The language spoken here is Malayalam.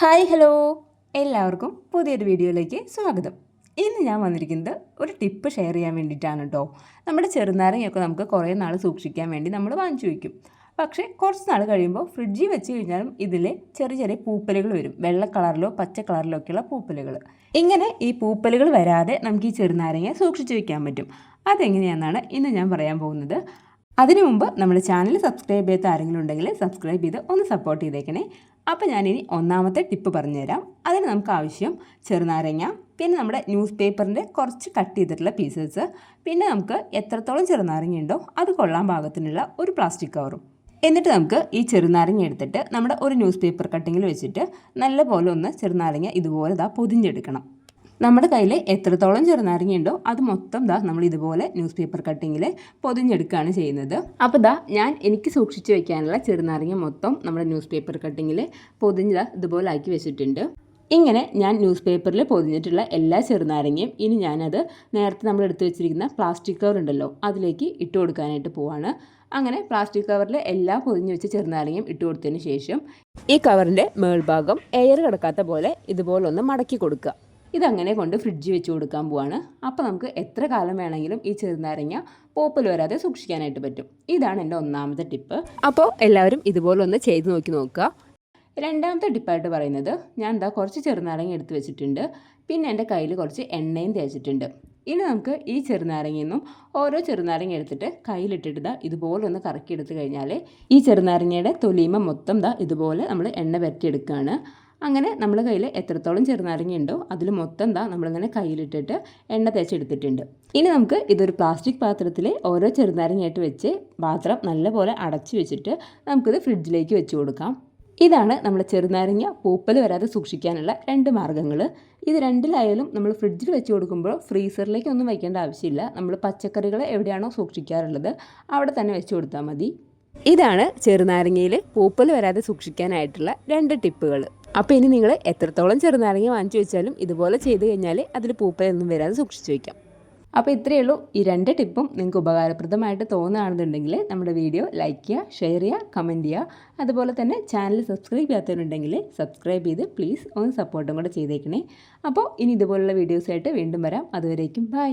Hi hello. എല്ലാവർക്കും പുതിയൊരു വീഡിയോയിലേക്ക് സ്വാഗതം. ഇന്ന് ഞാൻ വന്നിരിക്കുന്നത് ഒരു ടിപ്പ് ഷെയർ ചെയ്യാൻ വേണ്ടിയിട്ടാണ് കേട്ടോ നമ്മുടെ ചെറുനാരങ്ങയൊക്കെ നമുക്ക് കുറേ നാൾ സൂക്ഷിക്കാൻ വേണ്ടി നമ്മൾ വാങ്ങിച്ചു വയ്ക്കും. പക്ഷേ കുറച്ച് നാൾ കഴിയുമ്പോൾ ഫ്രിഡ്ജിൽ വെച്ച് കഴിഞ്ഞാലും ഇതിൽ ചെറിയ ചെറിയ പൂപ്പലുകൾ വരും. വെള്ള കളറിലോ പച്ച കളറിലോ ഒക്കെയുള്ള പൂപ്പലുകൾ. ഇങ്ങനെ ഈ പൂപ്പലുകൾ വരാതെ നമുക്ക് ഈ ചെറുനാരങ്ങ സൂക്ഷിച്ചു വയ്ക്കാൻ പറ്റും. അതെങ്ങനെയാണെന്നാണ് ഇന്ന് ഞാൻ പറയാൻ പോകുന്നത്. അതിനു മുമ്പ് നമ്മുടെ ചാനൽ സബ്സ്ക്രൈബ് ചെയ്യാത്ത ആരെങ്കിലും ഉണ്ടെങ്കിൽ സബ്സ്ക്രൈബ് ചെയ്ത് ഒന്ന് സപ്പോർട്ട് ചെയ്തേക്കണേ. അപ്പോൾ ഞാനിനി ഒന്നാമത്തെ ടിപ്പ് പറഞ്ഞുതരാം. അതിന് നമുക്ക് ആവശ്യം ചെറുനാരങ്ങ പിന്നെ നമ്മുടെ ന്യൂസ് പേപ്പറിന്റെ കുറച്ച് കട്ട് ചെയ്തിട്ടുള്ള പീസസ് പിന്നെ നമുക്ക് എത്രത്തോളം ചെറുനാരങ്ങ ഉണ്ടോ അത് കൊള്ളാൻ പാകത്തിനുള്ള ഒരു പ്ലാസ്റ്റിക് കവറും എന്നിട്ട് നമുക്ക് ഈ ചെറുനാരങ്ങ എടുത്തിട്ട് നമ്മുടെ ഒരു ന്യൂസ് പേപ്പർ കട്ടിങ്ങിൽ വെച്ചിട്ട് നല്ലപോലെ ഒന്ന് ചെറുനാരങ്ങ ഇതുപോലെ ഇതാ പൊതിഞ്ഞെടുക്കണം. നമ്മുടെ കയ്യിൽ എത്രത്തോളം ചെറുനാരങ്ങയുണ്ടോ അത് മൊത്തം ദാ നമ്മൾ ഇതുപോലെ ന്യൂസ് പേപ്പർ കട്ടിങ്ങിൽ പൊതിഞ്ഞെടുക്കുകയാണ് ചെയ്യുന്നത്. അപ്പോൾ ദാ ഞാൻ എനിക്ക് സൂക്ഷിച്ചു വെക്കാനുള്ള ചെറുനാരങ്ങ മൊത്തം നമ്മുടെ ന്യൂസ് പേപ്പർ കട്ടിങ്ങിൽ പൊതിഞ്ഞ് ഇതുപോലെ ആക്കി വെച്ചിട്ടുണ്ട്. ഇങ്ങനെ ഞാൻ ന്യൂസ് പേപ്പറിൽ പൊതിഞ്ഞിട്ടുള്ള എല്ലാ ചെറുനാരങ്ങയും ഇനി ഞാനത് നേരത്തെ നമ്മൾ എടുത്തു വെച്ചിരിക്കുന്ന പ്ലാസ്റ്റിക് കവർ ഉണ്ടല്ലോ അതിലേക്ക് ഇട്ട് കൊടുക്കാനായിട്ട് പോവാണ്. അങ്ങനെ പ്ലാസ്റ്റിക് കവറിൽ എല്ലാ പൊതിഞ്ഞു വെച്ച ചെറുനാരങ്ങയും ഇട്ട് കൊടുത്തതിന് ശേഷം ഈ കവറിന്റെ മേൾഭാഗം എയർ കിടക്കാത്ത പോലെ ഇതുപോലൊന്ന് മടക്കി കൊടുക്കുക. ഇതങ്ങനെ കൊണ്ട് ഫ്രിഡ്ജ് വെച്ച് കൊടുക്കാൻ പോവാണ്. അപ്പോൾ നമുക്ക് എത്ര കാലം വേണമെങ്കിലും ഈ ചെറുനാരങ്ങ പോപ്പൽ വരാതെ സൂക്ഷിക്കാനായിട്ട് പറ്റും. ഇതാണ് എന്റെ ഒന്നാമത്തെ ടിപ്പ്. അപ്പോൾ എല്ലാവരും ഇതുപോലെ ഒന്ന് ചെയ്ത് നോക്കി നോക്കുക. രണ്ടാമത്തെ ടിപ്പായിട്ട് പറയുന്നത് ഞാൻ എന്താ കുറച്ച് ചെറുനാരങ്ങ എടുത്ത് വെച്ചിട്ടുണ്ട്. പിന്നെ എന്റെ കയ്യിൽ കുറച്ച് എണ്ണയും തേച്ചിട്ടുണ്ട്. ഇനി നമുക്ക് ഈ ചെറുനാരങ്ങയിൽ നിന്നും ഓരോ ചെറുനാരങ്ങ എടുത്തിട്ട് കയ്യിലിട്ടിട്ട് ഇതാ ഇതുപോലെ ഒന്ന് കറക്കി എടുത്തു കഴിഞ്ഞാൽ ഈ ചെറുനാരങ്ങയുടെ തൊലീമ മൊത്തം ഇതുപോലെ നമ്മൾ എണ്ണ പരട്ടിയെടുക്കുകയാണ്. അങ്ങനെ നമ്മൾ കയ്യിൽ എത്രത്തോളം ചെറുനാരങ്ങയുണ്ടോ അതിൽ മൊത്തം എന്താ നമ്മളിങ്ങനെ കയ്യിലിട്ടിട്ട് എണ്ണ തേച്ചെടുത്തിട്ടുണ്ട്. ഇനി നമുക്ക് ഇതൊരു പ്ലാസ്റ്റിക് പാത്രത്തിൽ ഓരോ ചെറുനാരങ്ങയായിട്ട് വെച്ച് പാത്രം നല്ലപോലെ അടച്ചു വെച്ചിട്ട് നമുക്കിത് ഫ്രിഡ്ജിലേക്ക് വെച്ച് കൊടുക്കാം. ഇതാണ് നമ്മൾ ചെറുനാരങ്ങ പൂപ്പൽ വരാതെ സൂക്ഷിക്കാനുള്ള രണ്ട് മാർഗങ്ങൾ ഇത് രണ്ടിലായാലും നമ്മൾ ഫ്രിഡ്ജിൽ വെച്ച് കൊടുക്കുമ്പോൾ ഫ്രീസറിലേക്ക് ഒന്നും വയ്ക്കേണ്ട ആവശ്യമില്ല. നമ്മൾ പച്ചക്കറികൾ എവിടെയാണോ സൂക്ഷിക്കാറുള്ളത് അവിടെ തന്നെ വെച്ച് കൊടുത്താൽ മതി. ഇതാണ് ചെറുനാരങ്ങയിൽ പൂപ്പൽ വരാതെ സൂക്ഷിക്കാനായിട്ടുള്ള രണ്ട് ടിപ്പുകൾ അപ്പോൾ ഇനി നിങ്ങൾ എത്രത്തോളം ചെറുനാരങ്ങ വാങ്ങിച്ചു വെച്ചാലും ഇതുപോലെ ചെയ്ത് കഴിഞ്ഞാൽ അതിൽ പൂപ്പലൊന്നും വരാതെ സൂക്ഷിച്ചു വയ്ക്കാം അപ്പോൾ ഇത്രയേ ഉള്ളൂ. ഈ രണ്ട് ടിപ്പും നിങ്ങൾക്ക് ഉപകാരപ്രദമായിട്ട് തോന്നുകയാണെന്നുണ്ടെങ്കിൽ നമ്മുടെ വീഡിയോ ലൈക്ക് ചെയ്യുക ഷെയർ ചെയ്യുക കമന്റ് ചെയ്യുക. അതുപോലെ തന്നെ ചാനൽ സബ്സ്ക്രൈബ് ചെയ്യാത്തവരുണ്ടെങ്കിൽ സബ്സ്ക്രൈബ് ചെയ്ത് പ്ലീസ് ഒന്ന് സപ്പോർട്ടും കൂടെ ചെയ്തേക്കണേ. അപ്പോൾ ഇനി ഇതുപോലുള്ള വീഡിയോസായിട്ട് വീണ്ടും വരാം. അതുവരേക്കും ബൈ.